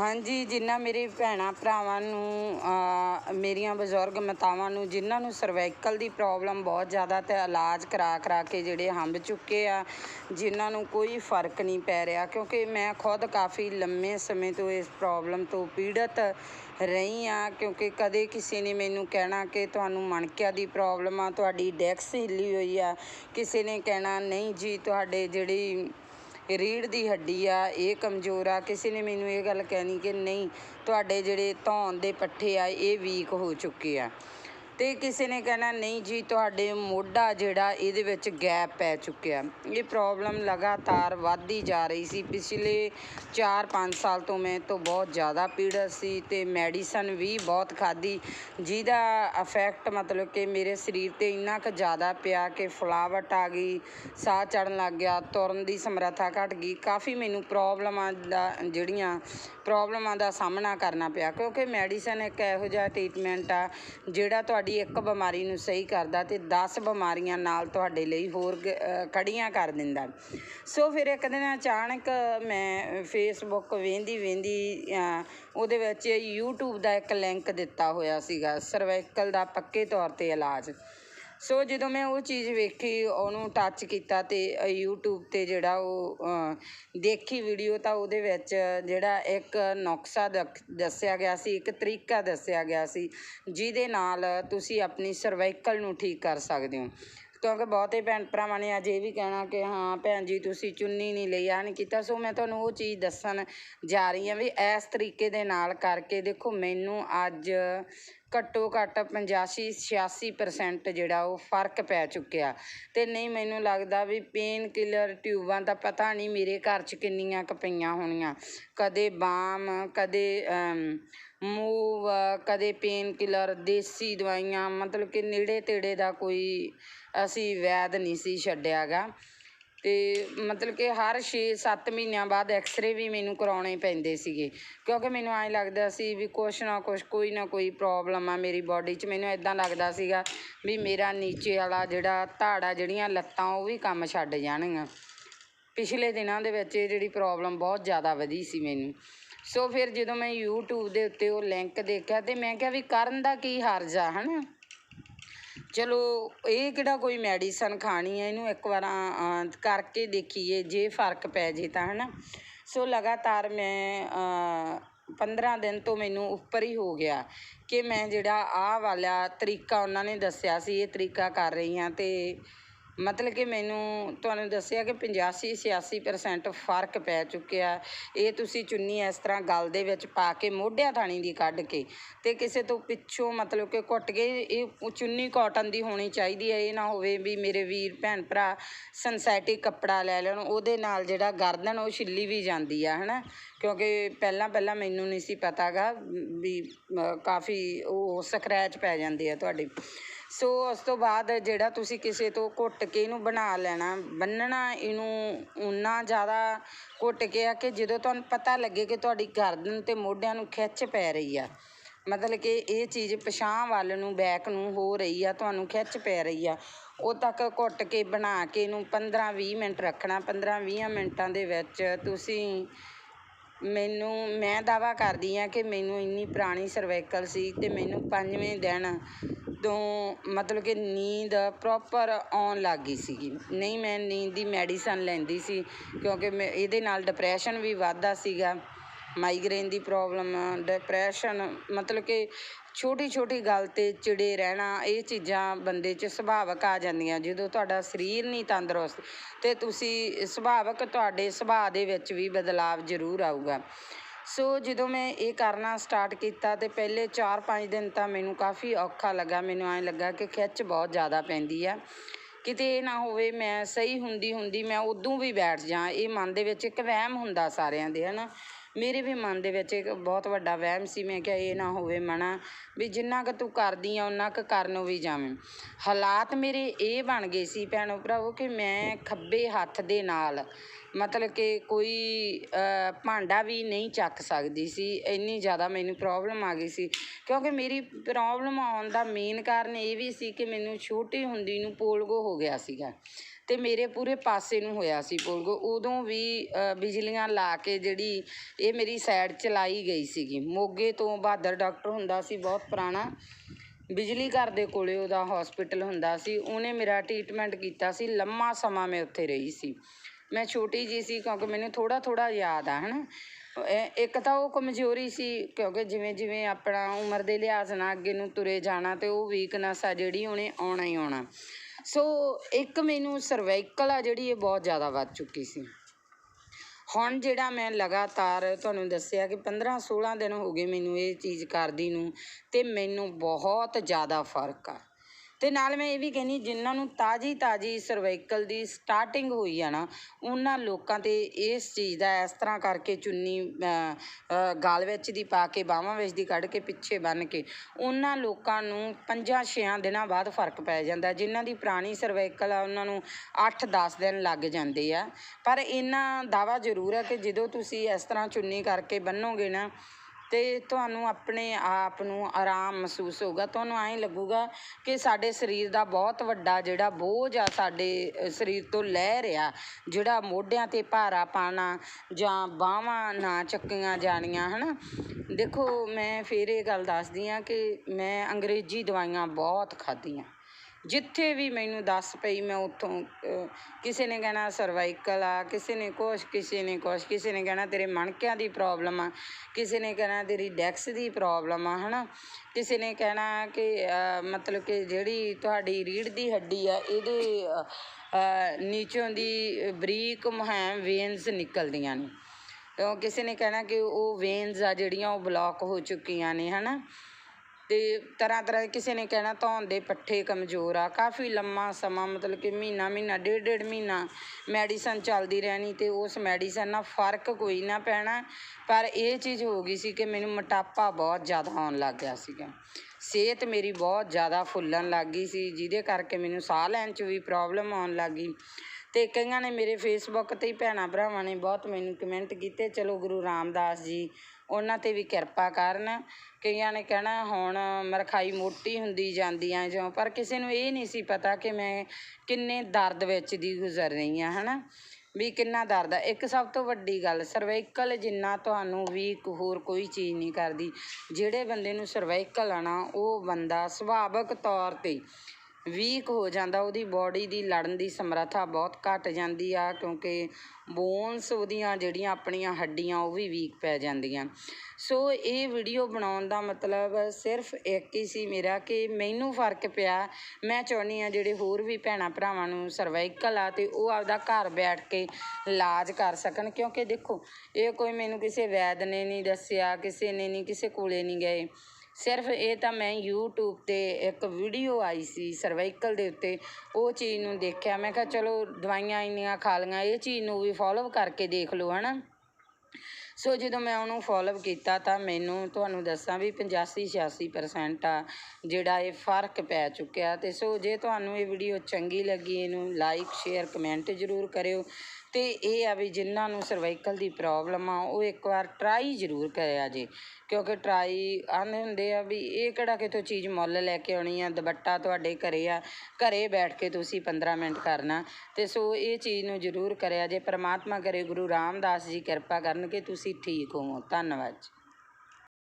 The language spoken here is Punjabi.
ਹਾਂਜੀ ਜਿਨ੍ਹਾਂ ਮੇਰੇ ਭੈਣਾਂ ਭਰਾਵਾਂ ਨੂੰ ਮੇਰੀਆਂ ਬਜ਼ੁਰਗ ਮਾਤਾਵਾਂ ਨੂੰ, ਜਿਨ੍ਹਾਂ ਨੂੰ ਸਰਵਾਈਕਲ ਦੀ ਪ੍ਰੋਬਲਮ ਬਹੁਤ ਜ਼ਿਆਦਾ ਤੇ ਇਲਾਜ ਕਰਾ ਕਰਾ ਕੇ ਜਿਹੜੇ ਹੰਭ ਚੁੱਕੇ ਆ, ਜਿਨ੍ਹਾਂ ਨੂੰ ਕੋਈ ਫ਼ਰਕ ਨਹੀਂ ਪੈ ਰਿਹਾ, ਕਿਉਂਕਿ ਮੈਂ ਖੁਦ ਕਾਫੀ ਲੰਮੇ ਸਮੇਂ ਤੋਂ ਇਸ ਪ੍ਰੋਬਲਮ ਤੋਂ ਪੀੜਤ ਰਹੀ ਆ ਕਿਉਂਕਿ ਕਦੇ ਕਿਸੇ ਨੇ ਮੈਨੂੰ ਕਹਿਣਾ ਕਿ ਤੁਹਾਨੂੰ ਮਣਕਿਆਂ ਦੀ ਪ੍ਰੋਬਲਮ ਆ, ਤੁਹਾਡੀ ਡੈਕਸ ਹਿੱਲੀ ਹੋਈ ਆ, ਕਿਸੇ ਨੇ ਕਹਿਣਾ, ਨਹੀਂ ਜੀ, ਤੁਹਾਡੇ ਜਿਹੜੀ ਰੀੜ੍ਹ ਦੀ ਹੱਡੀ ਆ, ਇਹ ਕਮਜ਼ੋਰ ਆ, ਕਿਸੇ ਨੇ ਮੈਨੂੰ ਇਹ ਗੱਲ ਕਹਿਣੀ ਕਿ ਨਹੀਂ, ਤੁਹਾਡੇ ਜਿਹੜੇ ਧੌਣ ਦੇ ਪੱਠੇ ਆ, ਇਹ ਵੀਕ ਹੋ ਚੁੱਕੇ ਆ। ਤੇ ਕਿਸੇ ਨੇ ਕਹਿਣਾ, ਨਹੀਂ ਜੀ, ਤੁਹਾਡੇ ਮੋਢਾ ਜਿਹੜਾ ਇਹਦੇ ਵਿੱਚ ਗੈਪ ਪੈ ਚੁੱਕਿਆ। ਇਹ ਪ੍ਰੋਬਲਮ ਲਗਾਤਾਰ ਵੱਧਦੀ ਜਾ ਰਹੀ ਸੀ। ਪਿਛਲੇ 4-5 ਸਾਲ ਤੋਂ ਮੈਂ ਤੋਂ ਬਹੁਤ ਜ਼ਿਆਦਾ ਪੀੜਤ ਸੀ ਤੇ ਮੈਡੀਸਨ ਵੀ ਬਹੁਤ ਖਾਧੀ। ਜਿਹਦਾ ਇਫੈਕਟ ਮਤਲਬ ਕਿ ਮੇਰੇ ਸਰੀਰ ਤੇ ਇੰਨਾ ਕੁ ਜ਼ਿਆਦਾ ਪਿਆ ਕਿ ਫਲਾਵਟ ਆ ਗਈ, ਸਾਹ ਚੜਨ ਲੱਗ ਗਿਆ, ਤੁਰਨ ਦੀ ਸਮਰੱਥਾ ਘਟ ਗਈ। ਕਾਫੀ ਮੈਨੂੰ ਪ੍ਰੋਬਲਮਾਂ ਦਾ, ਜਿਹੜੀਆਂ ਪ੍ਰੋਬਲਮਾਂ ਦਾ ਸਾਹਮਣਾ ਕਰਨਾ ਪਿਆ। ਕਿਉਂਕਿ ਮੈਡੀਸਨ ਇੱਕ ਇਹੋ ਜਿਹਾ ਟ੍ਰੀਟਮੈਂਟ ਆ, ਜਿਹੜਾ ਤੁਹਾਡੀ ਇੱਕ ਬਿਮਾਰੀ ਨੂੰ ਸਹੀ ਕਰਦਾ ਤੇ 10 ਬਿਮਾਰੀਆਂ ਨਾਲ ਤੁਹਾਡੇ ਲਈ ਹੋਰ ਗ- ਖੜੀਆਂ ਕਰ ਦਿੰਦਾ। ਸੋ ਫਿਰ ਇੱਕ ਦਿਨ ਅਚਾਨਕ ਮੈਂ ਫੇਸਬੁੱਕ ਵੇਂਦੀ ਵੇਂਦੀ ਉਹਦੇ ਵਿੱਚ YouTube ਦਾ ਇੱਕ ਲਿੰਕ ਦਿੱਤਾ ਹੋਇਆ ਸੀਗਾ ਸਰਵਾਈਕਲ ਦਾ ਪੱਕੇ ਤੌਰ ਤੇ ਇਲਾਜ। ਸੋ ਜਦੋਂ ਮੈਂ ਉਹ ਚੀਜ਼ ਵੇਖੀ, ਉਹਨੂੰ ਟੱਚ ਕੀਤਾ ਅਤੇ ਯੂਟਿਊਬ ਤੇ ਜਿਹੜਾ ਉਹ ਦੇਖੀ ਵੀਡੀਓ ਤਾਂ ਉਹਦੇ ਵਿੱਚ ਜਿਹੜਾ ਇੱਕ ਨੁਕਸਾ ਦਕ- ਦੱਸਿਆ ਗਿਆ ਸੀ, ਇੱਕ ਤਰੀਕਾ ਦੱਸਿਆ ਗਿਆ ਸੀ, ਜਿਹਦੇ ਨਾਲ ਤੁਸੀਂ ਆਪਣੀ ਸਰਵਾਈਕਲ ਨੂੰ ਠੀਕ ਕਰ ਸਕਦੇ ਹੋ। ਕਿਉਂਕਿ ਬਹੁਤੇ ਭੈਣ ਭਰਾਵਾਂ ਨੇ ਅੱਜ ਇਹ ਵੀ ਕਹਿਣਾ ਕਿ, ਹਾਂ, ਭੈਣ ਜੀ, ਤੁਸੀਂ ਚੁੰਨੀ ਨਹੀਂ ਲਈ, ਆਹ ਨਹੀਂ ਕੀਤਾ। ਸੋ ਮੈਂ ਤੁਹਾਨੂੰ ਉਹ ਚੀਜ਼ ਦੱਸਣ ਜਾ ਰਹੀ ਹਾਂ ਵੀ ਇਸ ਤਰੀਕੇ ਦੇ ਨਾਲ ਕਰਕੇ ਦੇਖੋ, ਮੈਨੂੰ ਅੱਜ ਘੱਟੋ ਘੱਟ 85 86% ਜਿਹੜਾ ਉਹ ਫ਼ਰਕ ਪੈ ਚੁੱਕਿਆ। ਅਤੇ ਨਹੀਂ ਮੈਨੂੰ ਲੱਗਦਾ ਵੀ ਪੇਨ ਕਿਲਰ ਟਿਊਬਾਂ ਦਾ ਪਤਾ ਨਹੀਂ ਮੇਰੇ ਘਰ 'ਚ ਕਿੰਨੀਆਂ ਕੁ ਪਈਆਂ ਹੋਣੀਆਂ। ਕਦੇ ਬਾਮ, ਕਦੇ ਮੂਵ, ਕਦੇ ਪੇਨ ਕਿਲਰ ਦੇਸੀ ਦਵਾਈਆਂ, ਮਤਲਬ ਕਿ ਨੇੜੇ ਤੇੜੇ ਦਾ ਕੋਈ ਅਸੀਂ ਵੈਦ ਨਹੀਂ ਸੀ ਛੱਡਿਆ ਗਾ ਤੇ ਮਤਲਬ ਕਿ ਹਰ 6-7 ਮਹੀਨਿਆਂ ਬਾਅਦ ਐਕਸਰੇ ਵੀ ਮੈਨੂੰ ਕਰਾਉਣੇ ਪੈਂਦੇ ਸੀਗੇ। ਕਿਉਂਕਿ ਮੈਨੂੰ ਐਂ ਲੱਗਦਾ ਸੀ ਵੀ ਕੁਛ ਨਾ ਕੁਛ, ਕੋਈ ਨਾ ਕੋਈ ਪ੍ਰੋਬਲਮ ਆ ਮੇਰੀ ਬਾਡੀ 'ਚ। ਮੈਨੂੰ ਇਦਾਂ ਲੱਗਦਾ ਸੀਗਾ ਵੀ ਮੇਰਾ ਨੀਚੇ ਵਾਲਾ ਜਿਹੜਾ ਧਾੜਾ ਜਿਹੜੀਆਂ ਲੱਤਾਂ, ਉਹ ਵੀ ਕੰਮ ਛੱਡ ਜਾਣਗੀਆਂ। ਪਿਛਲੇ ਦਿਨਾਂ ਦੇ ਵਿੱਚ ਇਹ ਜਿਹੜੀ ਪ੍ਰੋਬਲਮ ਬਹੁਤ ਜ਼ਿਆਦਾ ਵਧੀ ਸੀ ਮੈਨੂੰ। ਸੋ ਫਿਰ ਜਦੋਂ ਮੈਂ YouTube ਦੇ ਉੱਤੇ ਉਹ ਲਿੰਕ ਦੇਖਿਆ ਤੇ ਮੈਂ ਕਿਹਾ ਵੀ ਕਰਨ ਦਾ ਕੀ ਹਰਜ ਆ, ਹਨਾ? ਚਲੋ ਇਹ ਕਿਹੜਾ ਕੋਈ ਮੈਡੀਸਨ ਖਾਣੀ ਹੈ? ਇਹਨੂੰ ਇੱਕ ਵਾਰ ਕਰਕੇ ਦੇਖੀਏ ਜੇ ਫ਼ਰਕ ਪੈ ਜੇ ਤਾਂ ਹੈ ਨਾ ਸੋ ਲਗਾਤਾਰ ਮੈਂ ਅ, 15 ਦਿਨ ਤੋਂ ਮੈਨੂੰ ਉੱਪਰ ਹੀ ਹੋ ਗਿਆ ਕਿ ਮੈਂ ਜਿਹੜਾ ਆਹ ਵਾਲਾ ਤਰੀਕਾ ਉਹਨਾਂ ਨੇ ਦੱਸਿਆ ਸੀ ਇਹ ਤਰੀਕਾ ਕਰ ਰਹੀ ਹਾਂ ਅਤੇ ਮਤਲਬ ਕਿ ਮੈਨੂੰ ਤੁਹਾਨੂੰ ਦੱਸਿਆ ਕਿ 85 86% ਫ਼ਰਕ ਪੈ ਚੁੱਕਿਆ। ਇਹ ਤੁਸੀਂ ਚੁੰਨੀ ਇਸ ਤਰ੍ਹਾਂ ਗਲ ਦੇ ਵਿੱਚ ਪਾ ਕੇ ਮੋਢਿਆਂ ਥਾਣੀ ਦੀ ਕੱਢ ਕੇ ਤੇ ਕਿਸੇ ਤੋਂ ਪਿੱਛੋਂ ਮਤਲਬ ਕਿ ਘੁੱਟ ਕੇ ਇਹ ਚੁੰਨੀ ਕਾਟਨ ਦੀ ਹੋਣੀ ਚਾਹੀਦੀ ਹੈ। ਇਹ ਨਾ ਹੋਵੇ ਵੀ ਮੇਰੇ ਵੀਰ, ਭੈਣ ਭਰਾ ਸਿੰਥੈਟਿਕ ਕੱਪੜਾ ਲੈ ਲੈਣ, ਉਹਦੇ ਨਾਲ ਜਿਹੜਾ ਗਰਦਨ ਉਹ ਛਿੱਲੀ ਵੀ ਜਾਂਦੀ ਆ, ਹਨਾ? ਕਿਉਂਕਿ ਪਹਿਲਾਂ ਪਹਿਲਾਂ ਮੈਨੂੰ ਨਹੀਂ ਸੀ ਪਤਾਗਾ ਵੀ ਕਾਫੀ ਉਹ ਸਕ੍ਰੈਚ ਪੈ ਜਾਂਦੇ ਆ ਤੁਹਾਡੇ। ਸੋ ਉਸ ਤੋਂ ਬਾਅਦ ਜਿਹੜਾ ਤੁਸੀਂ ਕਿਸੇ ਤੋਂ ਘੁੱਟ ਕੇ ਇਹਨੂੰ ਬਣਾ ਲੈਣਾ, ਬੰਨਣਾ ਇਹਨੂੰ ਉਨਾ ਜ਼ਿਆਦਾ ਘੁੱਟ ਕੇ ਆ ਕਿ ਜਦੋਂ ਤੁਹਾਨੂੰ ਪਤਾ ਲੱਗੇ ਕਿ ਤੁਹਾਡੀ ਗਰਦਨ ਤੇ ਮੋਢਿਆਂ ਨੂੰ ਖਿੱਚ ਪੈ ਰਹੀ ਆ, ਮਤਲਬ ਕਿ ਇਹ ਚੀਜ਼ ਪਛਾਂ ਵੱਲ ਨੂੰ ਬੈਕ ਨੂੰ ਹੋ ਰਹੀ ਆ, ਤੁਹਾਨੂੰ ਖਿੱਚ ਪੈ ਰਹੀ ਆ, ਉਹ ਤੱਕ ਘੁੱਟ ਕੇ ਬਣਾ ਕੇ ਇਹਨੂੰ 15-20 ਮਿੰਟ ਰੱਖਣਾ 15-20 ਮਿੰਟਾਂ ਦੇ ਵਿੱਚ ਤੁਸੀਂ ਮੈਨੂੰ, ਮੈਂ ਦਾਵਾ ਕਰਦੀ ਹਾਂ ਕਿ ਮੈਨੂੰ ਇੰਨੀ ਪੁਰਾਣੀ ਸਰਵਾਈਕਲ ਸੀ ਤੇ ਮੈਨੂੰ ਪੰਜਵੇਂ ਦਿਨ ਤੋਂ ਮਤਲਬ ਕਿ ਨੀਂਦ ਪ੍ਰੋਪਰ ਆਉਣ ਲੱਗ ਗਈ ਸੀਗੀ। ਨਹੀਂ, ਮੈਂ ਨੀਂਦ ਦੀ ਮੈਡੀਸਨ ਲੈਂਦੀ ਸੀ ਕਿਉਂਕਿ ਮੈਂ ਇਹਦੇ ਨਾਲ ਡਿਪਰੈਸ਼ਨ ਵੀ ਵੱਧਦਾ ਸੀਗਾ। ਮਾਈਗ੍ਰੇਨ ਦੀ ਪ੍ਰੋਬਲਮ ਡਿਪਰੈਸ਼ਨ ਮਤਲਬ ਕਿ ਛੋਟੀ ਛੋਟੀ ਗੱਲ ਤੇ ਚਿੜੇ ਰਹਿਣਾ, ਇਹ ਚੀਜ਼ਾਂ ਬੰਦੇ 'ਚ ਸੁਭਾਵਕ ਆ ਜਾਂਦੀਆਂ। ਜਦੋਂ ਤੁਹਾਡਾ ਸਰੀਰ ਨਹੀਂ ਤੰਦਰੁਸਤ ਤੇ ਤੁਸੀਂ ਸੁਭਾਵਕ ਤੁਹਾਡੇ ਸੁਭਾਅ ਦੇ ਵਿੱਚ ਵੀ ਬਦਲਾਵ ਜ਼ਰੂਰ ਆਊਗਾ। ਸੋ ਜਦੋਂ ਮੈਂ ਇਹ ਕਰਨਾ ਸਟਾਰਟ ਕੀਤਾ ਤੇ ਪਹਿਲੇ 4-5 ਦਿਨ ਤਾਂ ਮੈਨੂੰ ਕਾਫੀ ਔਖਾ ਲੱਗਾ। ਮੈਨੂੰ ਐਂ ਲੱਗਾ ਕਿ ਖਿੱਚ ਬਹੁਤ ਜ਼ਿਆਦਾ ਪੈਂਦੀ ਆ। ਕਿਤੇ ਇਹ ਨਾ ਹੋਵੇ, ਮੈਂ ਸਹੀ ਹੁੰਦੀ ਹੁੰਦੀ ਮੈਂ ਉਦੋਂ ਵੀ ਬੈਠ ਜਾ। ਇਹ ਮਨ ਦੇ ਵਿੱਚ ਇੱਕ ਵਹਿਮ ਹੁੰਦਾ ਸਾਰਿਆਂ ਦੇ, ਹਨਾ? ਮੇਰੇ ਵੀ ਮਨ ਦੇ ਵਿੱਚ ਇੱਕ ਬਹੁਤ ਵੱਡਾ ਵਹਿਮ ਸੀ, ਮੈਂ ਕਿਹਾ ਇਹ ਨਾ ਹੋਵੇ ਮਨਾ, ਵੀ ਜਿੰਨਾ ਕੁ ਤੂੰ ਕਰਦੀ ਆ ਉਨਾ ਕੁ ਕਰਨ ਵੀ ਜਾਵੇਂ। ਹਾਲਾਤ ਮੇਰੇ ਇਹ ਬਣ ਗਏ ਸੀ ਭੈਣੋ ਭਰਾਵੋ ਕਿ ਮੈਂ ਖੱਬੇ ਹੱਥ ਦੇ ਨਾਲ, ਮਤਲਬ ਕਿ ਕੋਈ ਭਾਂਡਾ ਵੀ ਨਹੀਂ ਚੱਕ ਸਕਦੀ ਸੀ, ਇੰਨੀ ਜ਼ਿਆਦਾ ਮੈਨੂੰ ਪ੍ਰੋਬਲਮ ਆ ਗਈ ਸੀ। ਕਿਉਂਕਿ ਮੇਰੀ ਪ੍ਰੋਬਲਮ ਆਉਣ ਦਾ ਮੇਨ ਕਾਰਨ ਇਹ ਵੀ ਸੀ ਕਿ ਮੈਨੂੰ ਛੋਟੀ ਹੁੰਦੀ ਨੂੰ ਪੋਲਗੋ ਹੋ ਗਿਆ ਸੀਗਾ। ਤੇ ਮੇਰੇ ਪੂਰੇ ਪਾਸੇ ਨੂੰ ਹੋਇਆ ਸੀ ਪੁਲਗੋ। ਉਦੋਂ ਵੀ ਬਿਜਲੀਆਂ ਲਾ ਕੇ ਜਿਹੜੀ ਇਹ ਮੇਰੀ ਸਾਈਡ ਚਲਾਈ ਗਈ ਸੀਗੀ। ਮੋਗੇ ਤੋਂ ਬਹਾਦਰ ਡਾਕਟਰ ਹੁੰਦਾ ਸੀ, ਬਹੁਤ ਪੁਰਾਣਾ। ਬਿਜਲੀ ਘਰ ਦੇ ਕੋਲੇ ਉਹਦਾ ਹਸਪੀਟਲ ਹੁੰਦਾ ਸੀ। ਉਹਨੇ ਮੇਰਾ ਟ੍ਰੀਟਮੈਂਟ ਕੀਤਾ ਸੀ। ਲੰਮਾ ਸਮਾਂ ਮੈਂ ਉੱਥੇ ਰਹੀ ਸੀ। ਮੈਂ ਛੋਟੀ ਜੀ ਸੀ ਕਿਉਂਕਿ ਮੈਨੂੰ ਥੋੜਾ ਥੋੜਾ ਯਾਦ ਆ, ਹਨਾ। ਇਹ- ਇੱਕ ਤਾਂ ਉਹ ਕਮਜ਼ੋਰੀ ਸੀ ਕਿਉਂਕਿ ਜਿਵੇਂ ਜਿਵੇਂ ਆਪਣਾ ਉਮਰ ਦੇ ਲਿਹਾਜ਼ ਨਾਲ ਅੱਗੇ ਨੂੰ ਤੁਰੇ ਜਾਣਾ ਤੇ ਉਹ ਵੀਕਨੈਸ ਆ ਜਿਹੜੀ ਉਹਨੇ ਆਉਣਾ ਹੀ ਆਉਣਾ। ਸੋ ਇੱਕ ਮੈਨੂੰ ਸਰਵਾਈਕਲ ਆ ਜਿਹੜੀ ਇਹ ਬਹੁਤ ਜ਼ਿਆਦਾ ਵੱਧ ਚੁੱਕੀ ਸੀ। ਹੁਣ ਜਿਹੜਾ ਮੈਂ ਲਗਾਤਾਰ ਤੁਹਾਨੂੰ ਦੱਸਿਆ ਕਿ 15 16 ਦਿਨ ਹੋ ਗਏ ਮੈਨੂੰ ਇਹ ਚੀਜ਼ ਕਰਦੀ ਨੂੰ ਤੇ ਮੈਨੂੰ ਬਹੁਤ ਜ਼ਿਆਦਾ ਫ਼ਰਕ ਆ। ਤੇ ਨਾਲ ਮੈਂ ਇਹ ਵੀ ਕਹਿੰਦੀ ਜਿਨ੍ਹਾਂ ਨੂੰ ਤਾਜੀ ਤਾਜੀ ਸਰਵਾਈਕਲ ਦੀ ਸਟਾਰਟਿੰਗ ਹੋਈ ਆ ਨਾ, ਉਹਨਾਂ ਲੋਕਾਂ ਤੇ ਇਸ ਚੀਜ਼ ਦਾ ਇਸ ਤਰ੍ਹਾਂ ਕਰਕੇ ਚੁੰਨੀ ਗਾਲ ਵਿੱਚ ਦੀ ਪਾ ਕੇ ਬਾਹਾਂ ਵਿੱਚ ਦੀ ਕੱਢ ਕੇ, ਪਿੱਛੇ ਬੰਨ ਕੇ, ਉਹਨਾਂ ਲੋਕਾਂ ਨੂੰ ਪੰਜਾਂ ਛੇਆਂ ਦਿਨਾਂ ਬਾਅਦ ਫ਼ਰਕ ਪੈ ਜਾਂਦਾ ਜਿਨ੍ਹਾਂ ਦੀ ਪੁਰਾਣੀ ਸਰਵਾਈਕਲ ਆ, ਉਹਨਾਂ ਨੂੰ 8-10 ਦਿਨ ਲੱਗ ਜਾਂਦੇ ਆ। ਪਰ ਇਹਨਾਂ ਦਾਵਾ ਜ਼ਰੂਰ ਹੈ ਕਿ ਜਦੋਂ ਤੁਸੀਂ ਇਸ ਤਰ੍ਹਾਂ ਚੁੰਨੀ ਕਰਕੇ ਬੰਨੋਗੇ ਨਾ ਤੇ ਤੁਹਾਨੂੰ ਆਪਣੇ ਆਪ ਨੂੰ ਆਰਾਮ ਮਹਿਸੂਸ ਹੋਊਗਾ। ਤੁਹਾਨੂੰ ਐਂ ਲੱਗੂਗਾ ਕਿ ਸਾਡੇ ਸਰੀਰ ਦਾ ਬਹੁਤ ਵੱਡਾ ਜਿਹੜਾ ਬੋਝ ਆ ਸਾਡੇ ਸਰੀਰ ਤੋਂ ਲੈ ਰਿਹਾ, ਜਿਹੜਾ ਮੋਢਿਆਂ ਤੇ ਭਾਰਾ ਪਾਣਾ ਜਾਂ ਬਾਹਾਂ ਨਾ ਚੱਕੀਆਂ ਜਾਣੀਆਂ, ਹਨਾ? ਦੇਖੋ, ਮੈਂ ਫੇਰ ਇਹ ਗੱਲ ਦੱਸਦੀ ਆ ਕਿ ਮੈਂ ਅੰਗਰੇਜ਼ੀ ਦਵਾਈਆਂ ਬਹੁਤ ਖਾਧੀਆਂ। ਜਿੱਥੇ ਵੀ ਮੈਨੂੰ ਦੱਸ ਪਈ ਮੈਂ ਉੱਥੋਂ ਕਿਸੇ ਨੇ ਕਹਿਣਾ ਸਰਵਾਈਕਲ ਆ, ਕਿਸੇ ਨੇ ਕੁਛ, ਕਿਸੇ ਨੇ ਕੁਛ, ਕਿਸੇ ਨੇ ਕਹਿਣਾ ਤੇਰੇ ਮਣਕਿਆਂ ਦੀ ਪ੍ਰੋਬਲਮ ਆ, ਕਿਸੇ ਨੇ ਕਹਿਣਾ ਤੇਰੀ ਡੈਕਸ ਦੀ ਪ੍ਰੋਬਲਮ ਆ, ਹਨਾ? ਕਿਸੇ ਨੇ ਕਹਿਣਾ ਕਿ ਮਤਲਬ ਕਿ ਜਿਹੜੀ ਤੁਹਾਡੀ ਰੀੜ੍ਹ ਦੀ ਹੱਡੀ ਆ, ਇਹਦੇ ਨੀਚੋਂ ਦੀ ਬਰੀਕ ਮੁਹਿੰਮ ਵੇਨਸ ਨਿਕਲਦੀਆਂ ਨੇ। ਕਿਸੇ ਨੇ ਕਹਿਣਾ ਕਿ ਉਹ ਵੇਨਸ ਆ ਜਿਹੜੀਆਂ ਉਹ ਬਲੌਕ ਹੋ ਚੁੱਕੀਆਂ ਨੇ, ਹਨਾ? ਤੇ ਤਰ੍ਹਾਂ ਤਰ੍ਹਾਂ ਕਿਸੇ ਨੇ ਕਹਿਣਾ ਧੌਣ ਦੇ ਪੱਠੇ ਕਮਜ਼ੋਰ ਆ। ਕਾਫੀ ਲੰਮਾ ਸਮਾਂ, ਮਤਲਬ ਕਿ ਮਹੀਨਾ ਮਹੀਨਾ ਡੇਢ ਡੇਢ ਮਹੀਨਾ ਮੈਡੀਸਨ ਚੱਲਦੀ ਰਹਿਣੀ ਤੇ ਉਸ ਮੈਡੀਸਨ ਨਾਲ ਫ਼ਰਕ ਕੋਈ ਨਾ ਪੈਣਾ। ਪਰ ਇਹ ਚੀਜ਼ ਹੋ ਗਈ ਸੀ ਕਿ ਮੈਨੂੰ ਮੋਟਾਪਾ ਬਹੁਤ ਜ਼ਿਆਦਾ ਆਉਣ ਲੱਗ ਗਿਆ ਸੀਗਾ। ਸਿਹਤ ਮੇਰੀ ਬਹੁਤ ਜ਼ਿਆਦਾ ਫੁੱਲਣ ਲੱਗ ਗਈ ਸੀ, ਜਿਹਦੇ ਕਰਕੇ ਮੈਨੂੰ ਸਾਹ ਲੈਣ 'ਚ ਵੀ ਪ੍ਰੋਬਲਮ ਆਉਣ ਲੱਗ ਗਈ। ਤੇ ਕਈਆਂ ਨੇ ਮੇਰੇ ਫੇਸਬੁੱਕ ਤੇ ਹੀ ਭੈਣਾਂ ਭਰਾਵਾਂ ਨੇ ਬਹੁਤ ਮੈਨੂੰ ਕਮੈਂਟ ਕੀਤੇ, ਚਲੋ ਗੁਰੂ ਰਾਮਦਾਸ ਜੀ ਉਹਨਾਂ ਤੇ ਵੀ ਕਿਰਪਾ ਕਰਨ। ਕਈਆਂ ਨੇ ਕਹਿਣਾ, ਹੁਣ ਮਰਖਾਈ ਮੋਟੀ ਹੁੰਦੀ ਜਾਂਦੀ ਆ ਜਿਉਂ ਪਰ ਕਿਸੇ ਨੂੰ ਇਹ ਨਹੀਂ ਸੀ ਪਤਾ ਕਿ ਮੈਂ ਕਿੰਨੇ ਦਰਦ ਵਿੱਚ ਦੀ ਗੁਜ਼ਰ ਰਹੀ ਹਾਂ ਹੈ ਨਾ ਵੀ ਕਿੰਨਾ ਦਰਦ ਆ। ਇੱਕ ਸਭ ਤੋਂ ਵੱਡੀ ਗੱਲ, ਸਰਵਾਈਕਲ ਜਿੰਨਾ ਤੁਹਾਨੂੰ ਵੀਕ ਹੋਰ ਕੋਈ ਚੀਜ਼ ਨਹੀਂ ਕਰਦੀ। ਜਿਹੜੇ ਬੰਦੇ ਨੂੰ ਸਰਵਾਈਕਲ ਆ ਨਾ ਉਹ ਬੰਦਾ ਸੁਭਾਵਿਕ ਤੌਰ ਤੇ ਵੀਕ ਹੋ ਜਾਂਦਾ, ਉਹਦੀ ਬਾਡੀ ਦੀ ਲੜਨ ਦੀ ਸਮਰੱਥਾ ਬਹੁਤ ਘਟ ਜਾਂਦੀ ਆ, ਕਿਉਂਕਿ ਬੋਨਸ ਉਹਦੀਆਂ ਜਿਹੜੀਆਂ ਆਪਣੀਆਂ ਹੱਡੀਆਂ, ਉਹ ਵੀ ਵੀਕ ਪੈ ਜਾਂਦੀਆਂ। ਸੋ ਇਹ ਵੀਡੀਓ ਬਣਾਉਣ ਦਾ ਮਤਲਬ ਸਿਰਫ ਇੱਕ ਹੀ ਸੀ ਮੇਰਾ ਕਿ ਮੈਨੂੰ ਫ਼ਰਕ ਪਿਆ। ਮੈਂ ਚਾਹੁੰਦੀ ਆ ਜਿਹੜੇ ਹੋਰ ਵੀ ਭੈਣਾਂ ਭਰਾਵਾਂ ਨੂੰ ਸਰਵਾਈਕਲ ਆ ਤੇ ਉਹ ਆਪਦਾ ਘਰ ਬੈਠ ਕੇ ਇਲਾਜ ਕਰ ਸਕਣ, ਕਿਉਂਕਿ ਦੇਖੋ, ਇਹ ਕੋਈ ਮੈਨੂੰ ਕਿਸੇ ਵੈਦ ਨੇ ਨਹੀਂ ਦੱਸਿਆ, ਕਿਸੇ ਨੇ ਨਹੀਂ, ਕਿਸੇ ਕੋਲੇ ਨਹੀਂ ਗਏ। ਸਿਰਫ ਇਹ ਤਾਂ ਮੈਂ ਯੂਟਿਊਬ ਤੇ ਇੱਕ ਵੀਡੀਓ ਆਈ ਸੀ ਸਰਵਾਈਕਲ ਦੇ ਉੱਤੇ। ਉਹ ਚੀਜ਼ ਨੂੰ ਦੇਖਿਆ। ਮੈਂ ਕਿਹਾ, ਚਲੋ, ਦਵਾਈਆਂ ਇੰਨੀਆਂ ਖਾ ਲਈਆਂ। ਇਹ ਚੀਜ਼ ਨੂੰ ਵੀ ਫੋਲੋ ਕਰਕੇ ਦੇਖ ਲਓ ਹੈ ਨਾ ਸੋ ਜਦੋਂ ਮੈਂ ਉਹਨੂੰ ਫੋਲੋ ਕੀਤਾ ਤਾਂ ਮੈਨੂੰ, ਤੁਹਾਨੂੰ ਦੱਸਾਂ ਵੀ 85 86% ਆ ਜਿਹੜਾ ਇਹ ਫ਼ਰਕ ਪੈ ਚੁੱਕਿਆ। ਤੇ ਸੋ ਜੇ ਤੁਹਾਨੂੰ ਇਹ ਵੀਡੀਓ ਚੰਗੀ ਲੱਗੀ, ਇਹਨੂੰ ਲਾਈਕ ਸ਼ੇਅਰ ਕਮੈਂਟ ਜ਼ਰੂਰ ਕਰਿਓ। ਅਤੇ ਇਹ ਆ ਵੀ ਜਿਨ੍ਹਾਂ ਨੂੰ ਸਰਵਾਈਕਲ ਦੀ ਪ੍ਰੋਬਲਮ ਆ, ਉਹ ਇੱਕ ਵਾਰ ਟਰਾਈ ਜ਼ਰੂਰ ਕਰਿਆ ਜੇ। ਕਿਉਂਕਿ ਟਰਾਈ ਆਂਦੇ ਹੁੰਦੇ ਆ ਵੀ ਇਹ ਕਿਹੜਾ ਕਿਤੋਂ ਚੀਜ਼ ਮੁੱਲ ਲੈ ਕੇ ਆਉਣੀ ਆ, ਦੁਪੱਟਾ ਤੁਹਾਡੇ ਘਰੇ ਆ, ਘਰੇ ਬੈਠ ਕੇ ਤੁਸੀਂ 15 ਮਿੰਟ ਕਰਨਾ। ਅਤੇ ਸੋ ਇਹ ਚੀਜ਼ ਨੂੰ ਜ਼ਰੂਰ ਕਰਿਆ ਜੇ, ਪਰਮਾਤਮਾ ਕਰੇ, ਗੁਰੂ ਰਾਮਦਾਸ ਜੀ ਕਿਰਪਾ ਕਰਨ ਕਿ ਤੁਸੀਂ ਠੀਕ ਹੋਵੋ। ਧੰਨਵਾਦ ਜੀ।